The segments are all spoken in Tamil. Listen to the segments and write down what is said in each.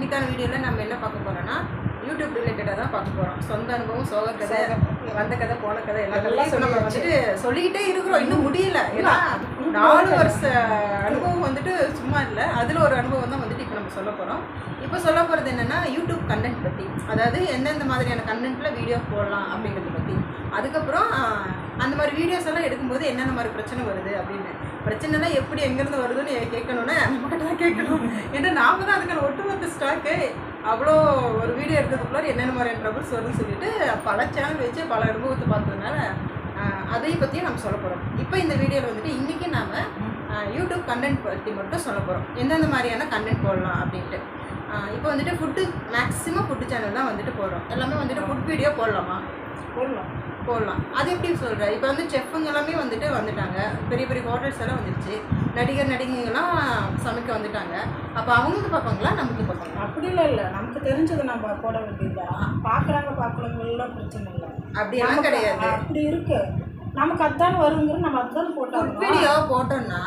இன்னைக்கான வீடியோவில் நம்ம என்ன பார்க்க போறோம்னா யூடியூப் ரிலேட்டடாக தான் பார்க்க போகிறோம் சொந்த அனுபவம் சோக கதை வந்த கதை போன கதை எல்லா கதையும் நம்ம வந்துட்டு சொல்லிக்கிட்டே இருக்கிறோம். இன்னும் முடியல. ஏன்னா நாலு வருஷ அனுபவம் வந்துட்டு சும்மா இல்லை. அதில் ஒரு அனுபவம் தான் வந்துட்டு இப்போ நம்ம சொல்ல போகிறோம் இப்போ சொல்ல போகிறது என்னென்னா யூடியூப் கண்டென்ட் பற்றி அதாவது எந்தெந்த மாதிரியான கண்டென்ட்டில் வீடியோ போடலாம் அப்படிங்கிறத பற்றி அதுக்கப்புறம் அந்த மாதிரி வீடியோஸ் எல்லாம் எடுக்கும்போது என்னென்ன மாதிரி பிரச்சனை வருது அப்படின்னு. பிரச்சனைலாம் எப்படி எங்கேருந்து வருதுன்னு எ- கேட்கணுன்னா நம்ம தான் கேட்கணும். ஏன்னா நாம தான் அதுக்கான ஒட்டுமொத்த ஸ்டாக்கு அவ்வளோ ஒரு வீடியோ எடுக்கிறதுக்குள்ள என்னென்ன மாதிரியான ட்ரபிள்ஸ் வருதுன்னு சொல்லிட்டு பல சேனல் வச்சு பல அனுபவத்தை பார்த்ததுனால அதை பற்றியும் நம்ம சொல்ல போகிறோம் இப்போ இந்த வீடியோவில் வந்துட்டு இன்றைக்கி நாம் யூடியூப் கண்டென்ட் பற்றி மட்டும் சொல்ல போகிறோம் எந்தெந்த மாதிரியான கண்டென்ட் போடலாம் அப்படின்ட்டு. இப்போ வந்துட்டு ஃபுட்டு மேக்ஸிமம் ஃபுட்டு சேனல் தான் வந்துட்டு போடுறோம். எல்லாமே வந்துட்டு ஃபுட் வீடியோ போடலாமா? போடலாம். போடலாம். அது எப்படி சொல்கிற இப்போ வந்து செஃப்புங்க எல்லாமே வந்துட்டு வந்துட்டாங்க. பெரிய பெரிய ஹோட்டல்ஸ் எல்லாம் வந்துருச்சு. நடிகர் நடிகைங்கெல்லாம் சமைக்க வந்துட்டாங்க. அப்போ அவங்களுக்கு பார்ப்பாங்களா? நமக்கு பார்ப்பாங்களா? அப்படிலாம் இல்லை. நமக்கு தெரிஞ்சதை நம்ம போட வேண்டியதுதான். பார்க்குறாங்க பார்க்கலங்கெல்லாம் பிரச்சனை இல்லை. அப்படியெல்லாம் நமக்கு கிடையாது. அப்படி இருக்கு. நமக்கு அதான் வருங்கிற நம்ம ஃபுட் போட்டோம். வீடியோ போட்டோம்னா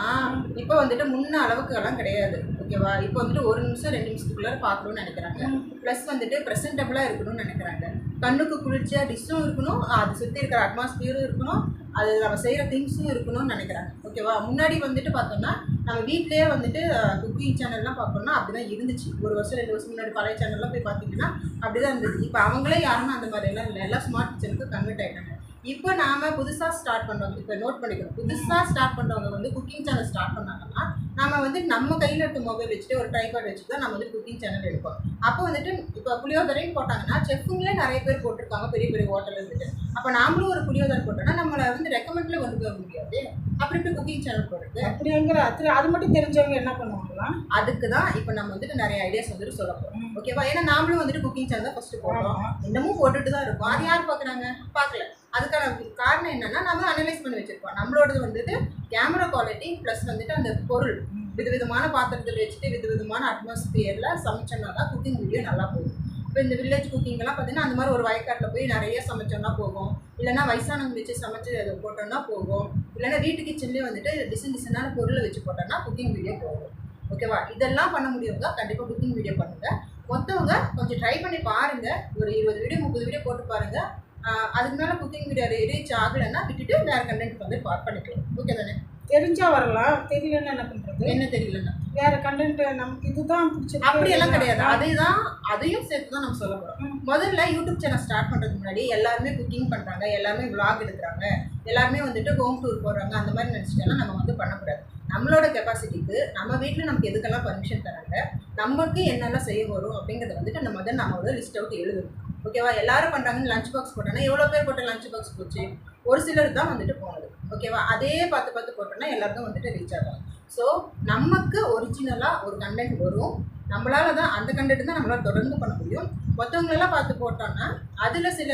இப்போ வந்துட்டு முன்ன அளவுக்கு எல்லாம் கிடையாது. ஓகேவா இப்போ வந்துட்டு ஒரு நிமிஷம் ரெண்டு நிமிஷத்துக்குள்ள பார்க்கணும்னு நினைக்கிறாங்க. ப்ளஸ் வந்துட்டு ப்ரெசென்டபுளாக இருக்கணும்னு நினைக்கிறாங்க. கண்ணுக்கு குளிர்ச்சியாக டிஷ்ஷும் இருக்கணும். அது சுற்றி இருக்கிற அட்மாஸ்பியரும் இருக்கணும். அது நம்ம செய்கிற திங்ஸும் இருக்கணும்னு நினைக்கிறாங்க ஓகேவா முன்னாடி வந்துட்டு பார்த்தோம்னா நம்ம வீட்லேயே வந்துட்டு குக்கிங் சேனல்லாம் பார்க்கணும்னா அப்படி தான் இருந்துச்சு. ஒரு வருஷம் ரெண்டு வருஷம் முன்னாடி பழைய சேனல்லாம் போய் பார்த்தீங்கன்னா அப்படி தான் இருந்துச்சு இப்போ அவங்களே யாருமே அந்த மாதிரி எல்லாம் இல்லை. எல்லாம் ஸ்மார்ட் கிச்சனுக்கு கன்வெர்ட் ஆகிட்டாங்க இப்போ நாம புதுசாக ஸ்டார்ட் பண்ணுறோம் இப்போ நோட் பண்ணிக்கணும். புதுசாக ஸ்டார்ட் பண்ணுறவங்க வந்து குக்கிங் சேனல் ஸ்டார்ட் பண்ணாங்கன்னா நம்ம வந்து நம்ம கையில் இருக்க மொபைல் வச்சுட்டு ஒரு ட்ரைபாட் வச்சுட்டு தான் நம்ம வந்து குக்கிங் சேனல் எடுப்போம். அப்போ வந்துட்டு இப்போ புளியோதரையும் போட்டாங்கன்னா செஃப்புங்களே நிறைய பேர் போட்டிருக்காங்க பெரிய பெரிய ஹோட்டல் இருந்துட்டு. அப்போ நாமளும் ஒரு புளியோதரை போட்டோம்னா நம்மளை வந்து ரெக்கமெண்ட்ல கொண்டு போக முடியாது. அப்படி இப்படி குக்கிங் சேனல் போடுறது? அப்படிங்கிற அது அது மட்டும் தெரிஞ்சவங்க என்ன பண்ணுவாங்களாம் அதுக்கு தான் இப்போ நம்ம வந்துட்டு நிறைய ஐடியாஸ் வந்துட்டு சொல்ல போகிறோம் ஓகேவா ஏன்னா நாமளும் வந்துட்டு குக்கிங் சேனல் தான் ஃபஸ்ட்டு போடுறோம். இன்னமும் போட்டுட்டு தான் இருக்கோம். அது யார் பார்க்குறாங்க பார்க்கல. அதுக்கான காரணம் என்னன்னா நம்ம அனலைஸ் பண்ணி வச்சிருப்போம். நம்மளோடது வந்துட்டு கேமரா குவாலிட்டி ப்ளஸ் வந்துட்டு அந்த பொருள். விதவிதமான பாத்திரத்தில் வச்சுட்டு விதவிதமான அட்மாஸ்பியரில் சமைச்சோம்னா தான் குக்கிங் வீடியோ நல்லா போகும். இப்போ இந்த வில்லேஜ் குக்கிங்கெல்லாம் பார்த்தீங்கன்னா அந்த மாதிரி ஒரு வயக்காட்டில் போய் நிறைய சமைச்சோம்னா போகும். இல்லைன்னா வயசானவங்க வச்சு சமைச்சு அதை போட்டோம்னா போகும். இல்லைன்னா வீட்டு கிச்சன்லேயே வந்துட்டு டிசைன் டிசைனான பொருளை வச்சு போட்டோம்னா குக்கிங் வீடியோ போகும். ஓகேவா இதெல்லாம் பண்ண முடியுங்க கண்டிப்பாக குக்கிங் வீடியோ பண்ணுங்கள் மொத்தவங்க கொஞ்சம் ட்ரை பண்ணி பாருங்கள் ஒரு இருபது வீடியோ முப்பது வீடியோ போட்டு பாருங்கள் அதுக்கு மேலே குக்கிங் வீடியோ ரீச் ஆகலைன்னா விட்டுட்டு வேற கண்டென்ட் வந்து பா- பண்ணிக்கலாம். ஓகே தானே? தெரிஞ்சா வரலாம். தெரியலன்னா என்ன பண்றது? என்ன தெரியலன்னா? வேற கண்டென்ட் நமக்கு இதுதான் பிடிச்சிருக்கு. அப்படியெல்லாம் கிடையாது. அதுதான் அதையும் சேர்த்து தான் நம்ம சொல்ல போகிறோம் முதல்ல யூடியூப் சேனல் ஸ்டார்ட் பண்ணுறதுக்கு முன்னாடி எல்லாருமே குக்கிங் பண்ணுறாங்க எல்லாருமே vlog எடுக்கிறாங்க எல்லாருமே வந்துட்டு ஹோம் டூர் போடுறாங்க அந்த மாதிரி நினச்சிட்டெல்லாம் நம்ம வந்து பண்ணக்கூடாது. நம்மளோட கெப்பாசிட்டிக்கு நம்ம வீட்டில் நமக்கு எதுக்கெல்லாம் பர்மிஷன் தராங்க நமக்கு என்னெல்லாம் செய்ய வரும் அப்படிங்கிறத வந்துட்டு நம்ம முதல்ல நம்ம வந்து லிஸ்ட் அவுட் எழுதணும் ஓகேவா? எல்லாரும் பண்ணுறாங்கன்னு லஞ்ச் பாக்ஸ் போட்டோன்னா எவ்வளோ பேர் போட்ட லஞ்ச் பாக்ஸ் போச்சு? ஒரு சிலர் தான் வந்துட்டு போனது. ஓகேவா? அதே பார்த்து பார்த்து போட்டோன்னா எல்லாருக்கும் வந்துட்டு ரீச் ஆகும். ஸோ நமக்கு ஒரிஜினலாக ஒரு கண்டென்ட் வரும். நம்மளால் தான் அந்த கண்டென்ட் தான் நம்மளால் தொடர்ந்து பண்ண முடியும். மற்றவங்களெல்லாம் பார்த்து போட்டோன்னா அதில் சில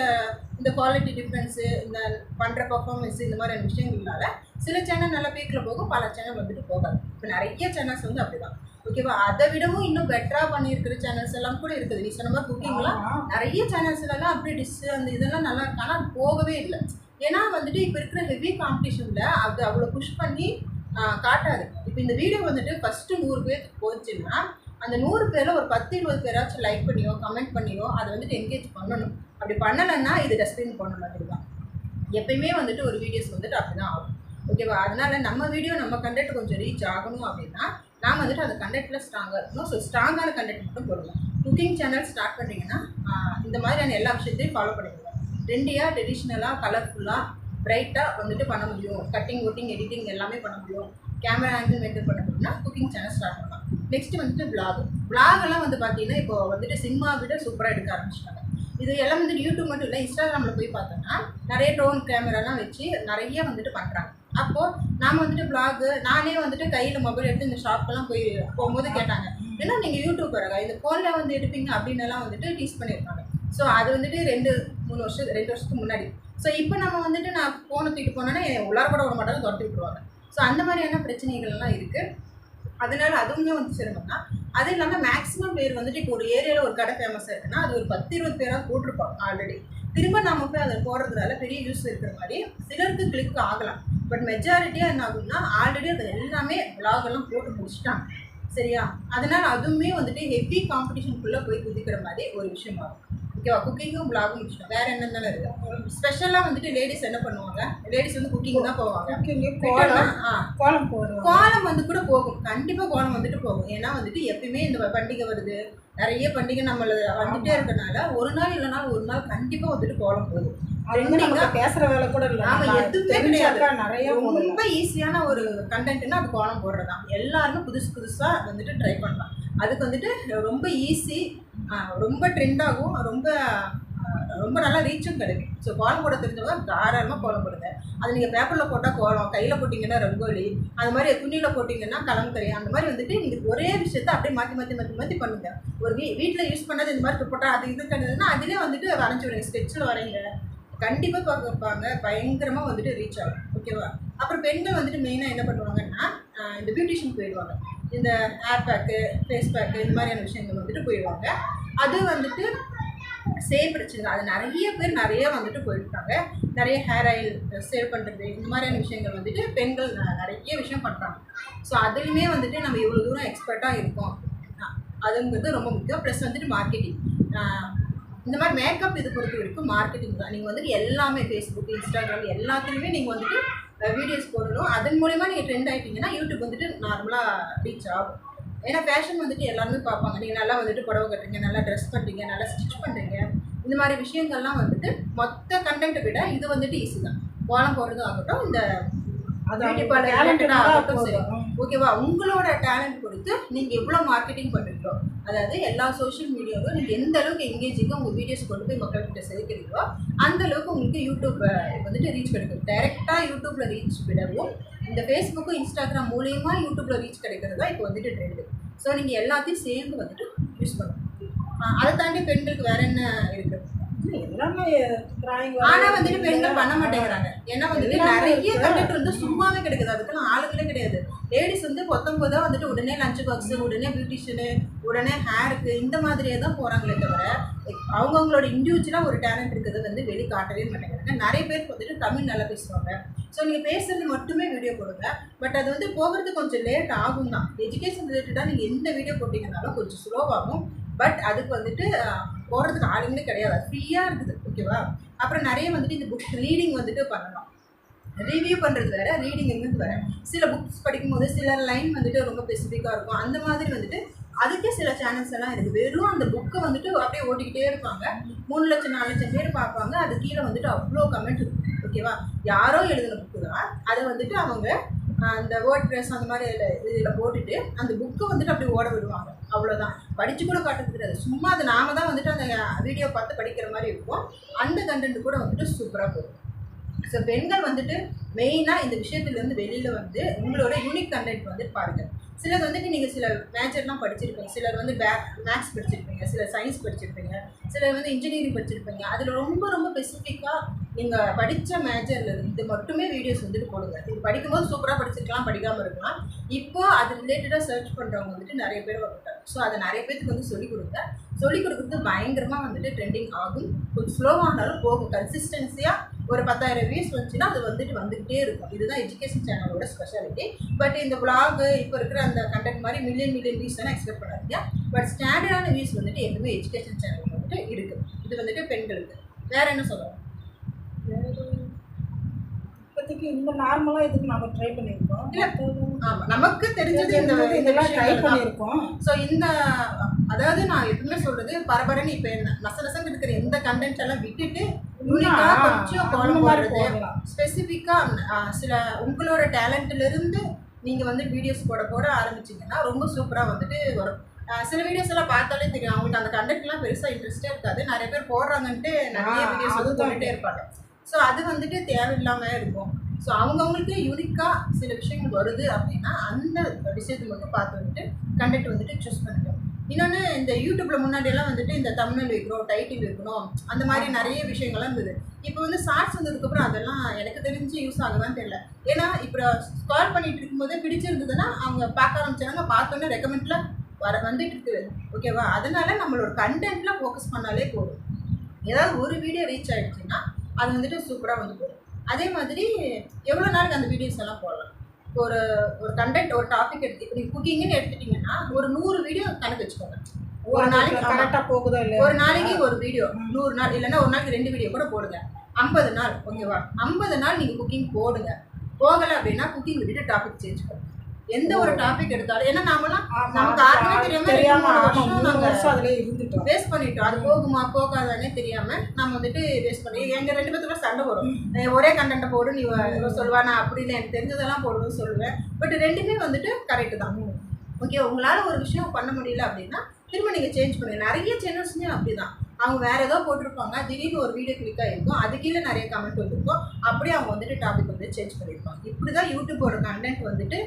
இந்த குவாலிட்டி டிஃப்ரென்ஸு இந்த பண்ணுற பர்ஃபார்மன்ஸ் இந்த மாதிரி விஷயங்கள்னால சில சேனல் நல்லா பீக்கில் போகும். பல சேனல் வந்துட்டு போகாது. இப்போ நிறைய சேனல்ஸ் வந்து அப்படிதான். ஓகேவா அதை விடவும் இன்னும் பெட்டராக பண்ணியிருக்கிற சேனல்ஸ் எல்லாம் கூட இருக்குது. நீ சொன்ன மாதிரி குக்கிங்லாம். நிறைய சேனல்ஸ்லாம் அப்படியே டிஷ்ஷு அந்த இதெல்லாம் நல்லா இருக்கு. ஆனால் அது போகவே இல்லை. ஏன்னா வந்துட்டு இப்போ இருக்கிற ஹெவி காம்படிஷனில் அது அவ்வளோ புஷ் பண்ணி காட்டாது. இப்போ இந்த வீடியோ வந்துட்டு ஃபஸ்ட்டு நூறு பேருக்கு போச்சுன்னா அந்த நூறு பேரில் ஒரு பத்து இருபது பேராச்சும் லைக் பண்ணியோ கமெண்ட் பண்ணியோ அதை வந்துட்டு என்கேஜ் பண்ணணும். அப்படி பண்ணலைன்னா இது டஸ்ட்பின் போன மாதிரி தான். எப்பயுமே வந்துட்டு ஒரு வீடியோஸ் வந்துட்டு அப்படி தான் ஆகும் ஓகேவா அதனால நம்ம வீடியோ நம்ம கண்டென்ட் கொஞ்சம் ரீச் ஆகணும் அப்படின்னா நான் வந்துட்டு அந்த கண்டென்ட்டில் ஸ்ட்ராங்காக இருக்கணும் ஸோ ஸ்ட்ராங்கான கண்டெக்ட் மட்டும் போடுவோம். குக்கிங் சேனல் ஸ்டார்ட் பண்ணிங்கன்னா இந்த மாதிரியான எல்லா விஷயத்தையும் ஃபாலோ பண்ணிடுவோம். ட்ரெண்டியாக ட்ரெடிஷ்னலாக கலர்ஃபுல்லாக பிரைட்டாக வந்துட்டு பண்ண முடியும். கட்டிங் ஒட்டிங் எடிட்டிங் எல்லாமே பண்ண முடியும். கேமரா ஆங்கிள் மெயின்டைன் பண்ண முடியும்னா குக்கிங் சேனல் ஸ்டார்ட் பண்ணலாம். நெக்ஸ்ட் வந்துட்டு vlog. vlog வந்து பார்த்தீங்கன்னா இப்போ வந்துட்டு சினிமா விட சூப்பராக எடுக்க ஆரம்பிச்சிட்டாங்க. இது எல்லாம் வந்துட்டு யூடியூப் மட்டும் இல்லை இன்ஸ்டாகிராமில் போய் பார்த்தோம்னா நிறைய ட்ரோன் கேமராலாம் வச்சு நிறைய வந்துட்டு பண்ணுறாங்க அப்போது நாம் வந்துட்டு vlog நானே வந்துட்டு கையில் மொபைல் எடுத்து இந்த ஷாப்க்கெல்லாம் போய் போகும்போது கேட்டாங்க. ஏன்னா நீங்கள் யூடியூப் வரங்க இந்த ஃபோனில் வந்து எடுப்பீங்க? அப்படின்னு வந்துட்டு டீஸ் பண்ணியிருப்பாங்க ஸோ அது வந்துட்டு ரெண்டு மூணு வருஷம் ரெண்டு வருஷத்துக்கு முன்னாடி. ஸோ இப்போ நம்ம வந்துட்டு நான் ஃபோனை தூக்கிட்டு போனோன்னா என் உள்ளார கூட விட மாட்டாங்க துரத்தி விட்டுருவாங்க. ஸோ அந்த மாதிரியான பிரச்சனைகள்லாம் இருக்குது அதனால அதுவுமே வந்து சிரமம் தான் அது இல்லாமல் மேக்ஸிமம் பேர் வந்துட்டு இப்போ ஒரு ஏரியாவில் ஒரு கடை ஃபேமஸாக இருக்குன்னா அது ஒரு பத்து இருபது பேராக போட்டிருப்பாங்க ஆல்ரெடி திரும்ப நம்ம போய் அதை போடுறதுனால பெரிய யூஸ் இருக்கிற மாதிரி சிலருக்கு கிளிக் ஆகலாம். பட் மெஜாரிட்டியாக என்ன ஆகும்னா ஆல்ரெடி அது எல்லாமே vlog எல்லாம் போட்டு முடிச்சிட்டாங்க. சரியா? அதனால அதுவுமே வந்துட்டு ஹெவி காம்படிஷனுக்குள்ளே போய் குதிக்கிற மாதிரி ஒரு விஷயமா இருக்கும். ஓகேவா குக்கிங்கும் பிளாகும் விஷயம் வேற என்னென்ன இருக்கு? ஸ்பெஷலாக வந்துட்டு லேடிஸ் என்ன பண்ணுவாங்க? லேடிஸ் வந்து குக்கிங் தான் போவாங்க. கோலம். ஆ. கோலம் போடுவோம் கோலம் வந்து கூட போகும். கண்டிப்பா கோலம் வந்துட்டு போகும். ஏன்னா வந்துட்டு எப்பயுமே இந்த பண்டிகை வருது. நிறைய பண்டிகை நம்மள வந்துட்டே இருக்கனால ஒரு நாள் இல்லைனா ஒரு நாள் கண்டிப்பா வந்துட்டு கோலம் போகும். பேசுற வேலை கூட இல்லை. ஆமா, எதுவுமே தெரிஞ்சாக்கா நிறைய ரொம்ப ஈஸியான ஒரு கண்டென்ட்னா அது கோலம் போடுறது. தான் எல்லாருமே புதுசு புதுசா வந்துட்டு ட்ரை பண்ணலாம். அதுக்கு வந்துட்டு ரொம்ப ஈஸி ரொம்ப ட்ரெண்ட் ஆகும். ரொம்ப ரொம்ப நல்லா ரீச்சும் கிடைக்கும். ஸோ கோலம் போட தெரிஞ்சவங்க தாராளமாக கோலம் போடுங்க. அது நீங்கள் பேப்பரில் போட்டால் கோலம் கையில் போட்டிங்கன்னா ரங்கோலி அது மாதிரி துணியில் போட்டிங்கன்னா கலம்கரி அந்த மாதிரி வந்துட்டு நீங்கள் ஒரே விஷயத்த அப்படியே மாற்றி மாற்றி மாற்றி மாற்றி பண்ணுங்க. ஒரு வீ வீட்டில் யூஸ் பண்ணது இந்த மாதிரி போட்டால் அது இது கண்டதுன்னா அதிலே வந்துட்டு வரைஞ்சி விடுங்க ஸ்கெட்சில் வரைங்க கண்டிப்பாக பார்க்க வைப்பாங்க பயங்கரமாக வந்துட்டு ரீச் ஆகும். ஓகேவா அப்புறம் பெண்கள் வந்துட்டு மெயினாக என்ன பண்ணுவாங்கன்னா இந்த பியூட்டிஷியன் போயிடுவாங்க. இந்த ஹேர் பேக்கு ஃபேஸ் பேக்கு இந்த மாதிரியான விஷயங்கள் வந்துட்டு போயிடுவாங்க. அது வந்துட்டு சேவ் பிரச்சனை அது நிறைய பேர் நிறைய வந்துட்டு போயிருக்காங்க. நிறைய ஹேர் ஆயில் சேவ் பண்ணுறது இந்த மாதிரியான விஷயங்கள் வந்துட்டு பெண்கள் நிறைய விஷயம் பண்ணுறாங்க ஸோ அதுலேயுமே வந்துட்டு நம்ம இவ்வளோ தூரம் எக்ஸ்பர்ட்டாக இருக்கோம். அதுங்கிறது ரொம்ப முக்கியம். ப்ளஸ் வந்துட்டு மார்க்கெட்டிங் இந்த மாதிரி மேக்கப் இது பொறுத்த வரைக்கும் மார்க்கெட்டிங் தான். நீங்கள் வந்துட்டு எல்லாமே ஃபேஸ்புக் இன்ஸ்டாகிராம் எல்லாத்துலேயுமே நீங்கள் வந்துட்டு வீடியோஸ் போடணும். அதன் மூலயமா நீங்கள் ட்ரெண்ட் ஆகிட்டீங்கன்னா யூடியூப் வந்துட்டு நார்மலாக ரீச் ஆகும். ஏன்னா ஃபேஷன் வந்துட்டு எல்லாருமே பார்ப்பாங்க. நீங்கள் நல்லா வந்துட்டு புடவை கட்டுறீங்க நல்லா ட்ரெஸ் பண்ணுறீங்க நல்லா ஸ்டிச் பண்ணுறீங்க இந்த மாதிரி விஷயங்கள்லாம் வந்துட்டு மொத்த கண்டென்ட்டை விட இது வந்துட்டு ஈஸி தான். கோலம் போடுறதும் ஆகட்டும் இந்த ஆகட்டும் சரி. ஓகேவா? உங்களோட டேலண்ட் கொடுத்து நீங்கள் எவ்வளோ மார்க்கெட்டிங் பண்ணுறீங்களோ அதாவது எல்லா சோஷியல் மீடியாவிலும் நீங்கள் எந்த அளவுக்கு எங்கேஜிங்காக உங்கள் வீடியோஸ் கொண்டு போய் மக்கள்கிட்ட சேர்க்குறீங்களோ அந்த அளவுக்கு உங்களுக்கு யூடியூப் வந்துட்டு ரீச் கிடைக்கும். டைரெக்டாக யூடியூப்பில் ரீச் விடவும் இந்த ஃபேஸ்புக்கும் இன்ஸ்டாகிராம் மூலியமாக யூடியூப்பில் ரீச் கிடைக்கிறது தான் இப்போ வந்துட்டு ட்ரெண்டு ஸோ நீங்கள் எல்லாத்தையும் சேர்ந்து வந்துட்டு யூஸ் பண்ணணும். அதை தாண்டி பெண்களுக்கு வேறு என்ன இருக்குது ஆனா வந்துட்டு பெண்கள் பண்ண மாட்டேங்கிறாங்க. ஏன்னா வந்துட்டு நிறைய. கண்டென்ட் வந்து சும்மாவே கிடைக்குது. அதுக்கெல்லாம் ஆளுங்களே கிடையாது. லேடிஸ் வந்து பொத்தம்போதா வந்துட்டு உடனே லஞ்ச் பாக்ஸ் உடனே பியூட்டிஷியனு உடனே ஹேருக்கு இந்த மாதிரியே தான் போறாங்களே தவிர அவங்கவுங்களோட இண்டிவிஜுவலாக ஒரு டேலண்ட் இருக்கிறது வந்து வெளி காட்டவே மாட்டேங்கிறாங்க. நிறைய பேருக்கு வந்துட்டு தமிழ் நல்லா பேசுவாங்க. ஸோ நீங்கள் பேசுறது மட்டுமே வீடியோ போடுங்க. பட் அது வந்து போகிறது கொஞ்சம் லேட் ஆகும் தான் எஜுகேஷன் ரிலேட்டடாக நீங்கள் எந்த வீடியோ போட்டிங்கனாலும் கொஞ்சம் ஸ்லோவாகும் பட் அதுக்கு வந்துட்டு போடுறதுக்கு ஆளுங்களே கிடையாது. ஃப்ரீயாக இருக்குது. ஓகேவா அப்புறம் நிறைய வந்துட்டு இந்த புக் ரீடிங் வந்துட்டு பண்ணலாம் ரிவ்யூ பண்ணுறது வேறு ரீடிங் இருந்து வேறு. சில புக்ஸ் படிக்கும்போது சில லைன் வந்துட்டு ரொம்ப ஸ்பெசிஃபிக்காக இருக்கும். அந்த மாதிரி வந்துட்டு அதுக்கே சில சேனல்ஸ் எல்லாம் இருக்குது வெறும் அந்த புக்கை வந்துட்டு அப்படியே ஓட்டிக்கிட்டே இருப்பாங்க. மூணு லட்சம் நாலு லட்சம் பேர் பார்ப்பாங்க. அது கீழே வந்துட்டு அவ்வளோ கமெண்ட் இருக்கும். ஓகேவா யாரோ எழுதின புக்கு தான். அதை வந்துட்டு அவங்க அந்த வேர்ட் ப்ரெஸ் அந்த மாதிரி இதில் போட்டுட்டு அந்த புக்கை வந்துட்டு அப்படியே ஓட விடுவாங்க. அவ்வளோதான் படித்து கூட காட்டுறது கிடையாது. சும்மா அது நாம தான் வந்துட்டு அந்த வீடியோ பார்த்து படிக்கிற மாதிரி இருக்கும். அந்த கண்டென்ட் கூட வந்துட்டு சூப்பராக போகும். ஸோ பெண்கள் வந்துட்டு மெயினாக இந்த விஷயத்துலேருந்து வெளியில் வந்து உங்களோட யூனிக் கண்டென்ட் வந்து பாருங்கள் சிலர் வந்துட்டு நீங்கள் சில மேஜர்லாம் படிச்சிருப்பீங்க. சிலர் வந்து பே மேக்ஸ் படிச்சிருப்பீங்க. சிலர் சயின்ஸ் படிச்சிருப்பீங்க. சிலர் வந்து இன்ஜினியரிங் படிச்சிருப்பீங்க. அதில் ரொம்ப ரொம்ப ஸ்பெசிஃபிக்காக நீங்கள் படித்த மேஜரில் இருந்து மட்டுமே வீடியோஸ் வந்துட்டு போடுங்க. இது படிக்கும்போது சூப்பராக படிச்சிருக்கலாம் படிக்காமல் இருக்கலாம். இப்போ அது ரிலேட்டடாக சர்ச் பண்ணுறவங்க வந்துட்டு நிறைய பேர் வந்துட்டாங்க. ஸோ அதை நிறைய பேருக்கு வந்து சொல்லிக் கொடுங்க. சொல்லிக் கொடுக்குறது பயங்கரமாக வந்துட்டு ட்ரெண்டிங் ஆகும். கொஞ்சம் ஸ்லோவாக இருந்தாலும் போகும். கன்சிஸ்டன்சியாக ஒரு பத்தாயிரம் வியூஸ் வந்துச்சுன்னா அது வந்துட்டு வந்துகிட்டே இருக்கும். இதுதான் எஜுகேஷன் சேனலோட ஸ்பெஷாலிட்டி பட் இந்த vlog இப்போ இருக்கிற அந்த கண்டென்ட் மாதிரி மில்லியன் மில்லியன் வியூஸ் எல்லாம் எக்ஸ்பெக்ட் பண்ணாதீங்க. பட் ஸ்டாண்டர்டான வியூஸ் வந்துட்டு எப்பவுமே எஜுகேஷன் சேனல் வந்துட்டு இருக்குது இது வந்துட்டு பெண்களுக்கு. வேறு என்ன சொல்லலாம் இப்போதைக்கு இந்த நார்மலாக இதுக்கு நம்ம ட்ரை பண்ணியிருக்கோம் இல்ல. ஆமாம் நமக்கு தெரிஞ்சது இந்த இதெல்லாம் ட்ரை. பண்ணியிருக்கோம் ஸோ இந்த அதாவது நான் எப்பவுமே சொல்றது பரபரன்னு இப்போ என்ன நச நசங்க இருக்கிற எந்த கண்டென்ட் எல்லாம் விட்டுட்டு யூனிக்கா கொஞ்சம் போடுறது போடலாம். ஸ்பெசிஃபிக்காக சில உங்களோட டேலண்ட்ல இருந்து நீங்க வந்து வீடியோஸ் போட போட ஆரம்பிச்சீங்கன்னா ரொம்ப சூப்பரா வந்துட்டு வரும் சில வீடியோஸ் எல்லாம் பார்த்தாலே தெரியும் அவங்களுக்கு அந்த கண்டென்ட்லாம் பெருசா இன்ட்ரெஸ்டே இருக்காது நிறைய பேர் போடுறாங்கன்ட்டு நிறைய வீடியோஸ் வந்து. போட்டுட்டே இருப்பாங்க ஸோ அது வந்துட்டு தேவையில்லாம இருக்கும் ஸோ அவங்கவுங்களுக்கு யூனிக்காக சில விஷயங்கள் வருது அப்படின்னா அந்த விஷயத்தை மட்டும் பார்த்து வந்துட்டு கண்டென்ட் வந்துட்டு சூஸ் பண்ணுங்க. இன்னொன்று இந்த யூடியூப்ல முன்னாடி எல்லாம் வந்துட்டு இந்த தமிழ் வைக்கணும் டைட்டில் வைக்கணும் அந்த மாதிரி நிறைய விஷயங்கள்லாம் இருந்தது. இப்போ வந்து ஷார்ட்ஸ் வந்ததுக்கப்புறம் அதெல்லாம் எனக்கு தெரிஞ்சு யூஸ் ஆகுதான்னு தெரியல. ஏன்னா இப்போ ஸ்கால் பண்ணிட்டு இருக்கும்போது பிடிச்சிருந்ததுன்னா அவங்க பார்க்க ஆரம்பிச்சாங்க பார்த்தோன்னே ரெக்கமெண்ட்ல வர வந்துட்டு இருக்குது ஓகேவா அதனால நம்மளோட கண்டென்ட்ல ஃபோக்கஸ் பண்ணாலே போதும். ஏதாவது ஒரு வீடியோ ரீச் ஆயிடுச்சுன்னா அது வந்துட்டு சூப்பராக வந்து போகும். அதே மாதிரி எவ்வளோ நாளுக்கு அந்த வீடியோஸ் எல்லாம் போடலாம்? இப்போ ஒரு ஒரு கண்டென்ட் ஒரு டாபிக் எடுத்து இப்போ நீங்கள் குக்கிங்னு எடுத்துட்டீங்கன்னா ஒரு நூறு வீடியோ கணக்கு வச்சுக்கோங்க. ஒரு நாளைக்கு. கரெக்டாக போகுதோ இல்லையா? ஒரு நாளைக்கு ஒரு வீடியோ நூறு நாள் இல்லைன்னா ஒரு நாளைக்கு ரெண்டு வீடியோ கூட போடுங்க. ஐம்பது நாள் ஓகேவா ஐம்பது நாள் நீங்கள் குக்கிங் போடுங்க. போகலை அப்படின்னா குக்கிங் விட்டுட்டு டாபிக் சேஞ்ச் பண்ணுங்க எந்த ஒரு டாபிக் எடுத்தாலும் ஏன்னா நாமெல்லாம் நமக்கு ஆர்வமே தெரியாம தெரியாம வருஷம் அதுலயே இருந்துட்டோம். வேஸ்ட் பண்ணிட்டோம். அது போகுமா போகாதானே தெரியாம நம்ம வந்துட்டு வேஸ்ட் பண்ணி எங்க ரெண்டு பேத்துக்குள்ள சண்டை வரும். ஒரே கண்டென்ட்டை போடு நீ வ- இவ சொல்லுவா நான் அப்படி இல்லை எனக்கு தெரிஞ்சதெல்லாம் போடுவேன்னு சொல்லுவேன். பட் ரெண்டுமே வந்துட்டு கரெக்டு தான். ஓகே உங்களால் ஒரு விஷயம் பண்ண முடியல அப்படின்னா திரும்ப நீங்கள் சேஞ்ச் பண்ணுங்க. நிறைய சேனல்ஸுமே அப்படிதான். அவங்க வேற ஏதோ போட்டிருப்பாங்க திடீர்னு ஒரு வீடியோ கிளிக் ஆகிருக்கும் அது கீழே நிறைய கமெண்ட் வந்திருக்கும். அப்படியே அவங்க வந்துட்டு டாபிக் வந்து சேஞ்ச் பண்ணியிருப்பாங்க இப்படி தான் யூடியூபோட கண்டென்ட் வந்துட்டு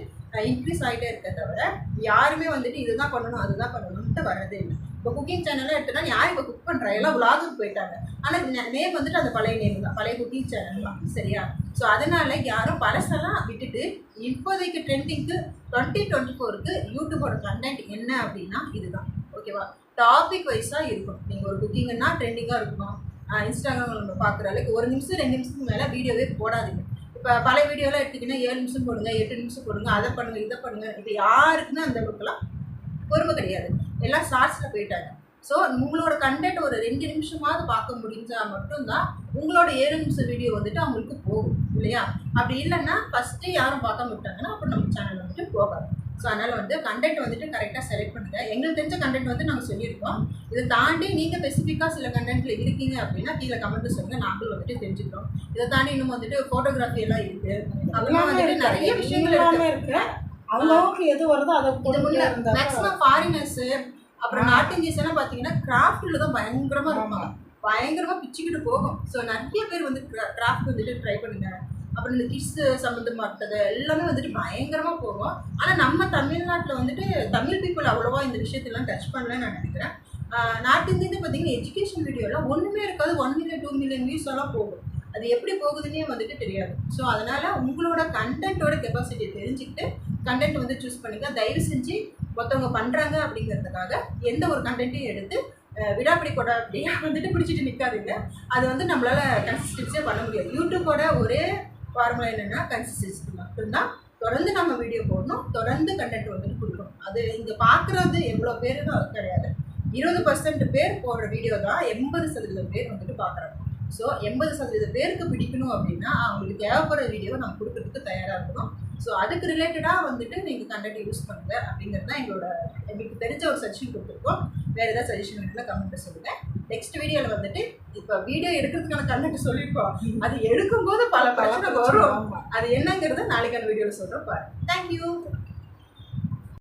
இன்க்ரீஸ் ஆகிட்டே இருக்க தவிர யாருமே வந்துட்டு இதுதான் பண்ணணும் அதுதான் பண்ணணும்ட்டு வர்றது இல்லை. இப்போ குக்கிங் சேனலில் எடுத்துனா யார் இப்போ குக் பண்ணுறா எல்லாம் விலாகுக்கு போயிட்டாங்க. ஆனால் நேம் வந்துட்டு அந்த பழைய நேம் தான். பழைய குக்கிங் சேனல் தான். சரியா? ஸோ அதனால யாரும் பழசெல்லாம் விட்டுட்டு இப்போதைக்கு ட்ரெண்டிங்க்கு டுவெண்ட்டி டுவெண்ட்டி ஃபோருக்கு யூடியூபோட கண்டென்ட் என்ன அப்படின்னா இதுதான். ஓகேவா டாபிக் வைஸாக இருக்கும். நீங்கள் ஒரு குக்கிங்னா ட்ரெண்டிங்காக இருக்கணும் இன்ஸ்டாகிராமில் நம்ம பார்க்குற அளவுக்கு ஒரு நிமிஷம் ரெண்டு நிமிஷத்துக்கு மேலே வீடியோவே போடாதீங்க. இப்போ பழைய வீடியோலாம் எடுத்திங்கன்னா ஏழு நிமிஷம் போடுங்க எட்டு நிமிஷம் போடுங்க அதை பண்ணுங்க இதை பண்ணுங்க. இப்போ யாருக்குமே அந்த அளவுக்குலாம் பொறுமை கிடையாது. எல்லாம் ஷார்ட்ஸில் போயிட்டாங்க. ஸோ உங்களோட கண்டென்ட் ஒரு ரெண்டு நிமிஷமாவது பார்க்க முடிஞ்சால் மட்டும்தான் உங்களோட ஏழு நிமிஷம் வீடியோ வந்துட்டு அவங்களுக்கு போகும் இல்லையா? அப்படி இல்லைன்னா ஃபஸ்ட்டு யாரும் பார்க்க மாட்டாங்கன்னா அப்புறம் நம்ம சேனல் வந்துட்டு போகாது. ஸோ அதனால் வந்து கண்டென்ட் வந்துட்டு கரெக்டாக செலக்ட் பண்ணுங்கள் எங்களுக்கு தெரிஞ்ச கண்டென்ட் வந்து நாங்கள் சொல்லியிருக்கோம். இதை தாண்டி நீங்கள் ஸ்பெசிஃபிக்காக சில கண்டென்ட்டில் இருக்கீங்க அப்படின்னா கீழே கமெண்ட் சொல்லுங்கள் நாங்களும் வந்துட்டு தெரிஞ்சுக்கிறோம். இதை தாண்டி இன்னும் வந்துட்டு ஃபோட்டோகிராஃபி எல்லாம் இருக்குது எல்லாமே வந்துட்டு. நிறைய விஷயங்கள் இருக்குது அவங்கவுங்களுக்கு எது வருதோ அதை மேக்ஸிமம் ஃபாரினர்ஸ் அப்புறம் நார்த் இந்தியன்ஸ் எல்லாம் பார்த்தீங்கன்னா கிராஃப்ட்ல தான் பயங்கரமா இருப்பாங்க. பயங்கரமா பிச்சுக்கிட்டு போகும். ஸோ நிறைய பேர் வந்து கிராஃப்ட் வந்துட்டு ட்ரை பண்ணுங்க. அப்புறம் இந்த கிட்ஸ் சம்மந்தப்பட்டது எல்லாமே வந்துட்டு பயங்கரமாக போகும் ஆனால் நம்ம தமிழ்நாட்டில் வந்துட்டு தமிழ் பீப்புள் அவ்வளோவா இந்த விஷயத்தெல்லாம் டச் பண்ணலன்னு நான் நினைக்கிறேன். நார்த் இந்தியன் பார்த்தீங்கன்னா எஜுகேஷன் வீடியோலாம் ஒன்றுமே இருக்காது one million two million views எல்லாம் போகும். அது எப்படி போகுதுன்னே வந்துட்டு தெரியாது. ஸோ அதனால் உங்களோட கண்டென்ட்டோட கெப்பாசிட்டியை தெரிஞ்சுக்கிட்டு கண்டென்ட் வந்து சூஸ் பண்ணிக்க தயவு செஞ்சு மற்றவங்க பண்ணுறாங்க அப்படிங்கிறதுக்காக எந்த ஒரு கண்டென்ட்டையும் எடுத்து விடாப்பிடி கொடா அப்படியே வந்துட்டு பிடிச்சிட்டு நிற்காதுங்க அது வந்து நம்மளால் கன்சிஸ்டன்சியாக பண்ண முடியாது. யூடியூப்போட ஒரே ஃபார்முலா என்னென்னா கன்சிஸ்டன்சி மட்டும்தான். தொடர்ந்து நம்ம வீடியோ போடணும். தொடர்ந்து கண்டென்ட் வந்துட்டு கொடுக்கணும். அது இங்கே பார்க்குறது எவ்வளோ பேருன்னு அது கிடையாது இருபது பர்சன்ட் பேர் போடுற வீடியோ தான் எண்பது சதவீதம் பேர் வந்துட்டு பார்க்குறாங்க. ஸோ எண்பது சதவீத பேருக்கு பிடிக்கணும் அப்படின்னா அவங்களுக்கு தேவைப்படுற வீடியோ நம்ம கொடுக்கறதுக்கு தயாராக இருக்கணும். ஸோ அதுக்கு ரிலேட்டடாக வந்துட்டு நீங்கள் கண்டென்ட் யூஸ் பண்ணுங்க அப்படிங்கிறது தான் எங்களோட எங்களுக்கு தெரிஞ்ச ஒரு சஜஷன் கொடுத்துருக்கோம். வேறு ஏதாவது சஜஷன் வேணும்னா கமெண்ட்டில் சொல்லுங்கள் நெக்ஸ்ட் வீடியோவில் வந்துட்டு இப்போ வீடியோ எடுக்கிறதுக்கான கண்டென்ட் சொல்லியிருக்கோம் அது எடுக்கும்போது பல பிரச்சனை வரும். அது என்னங்கிறத நாளைக்கான வீடியோவில் சொல்கிறோம் பாருங்க. தேங்க்யூ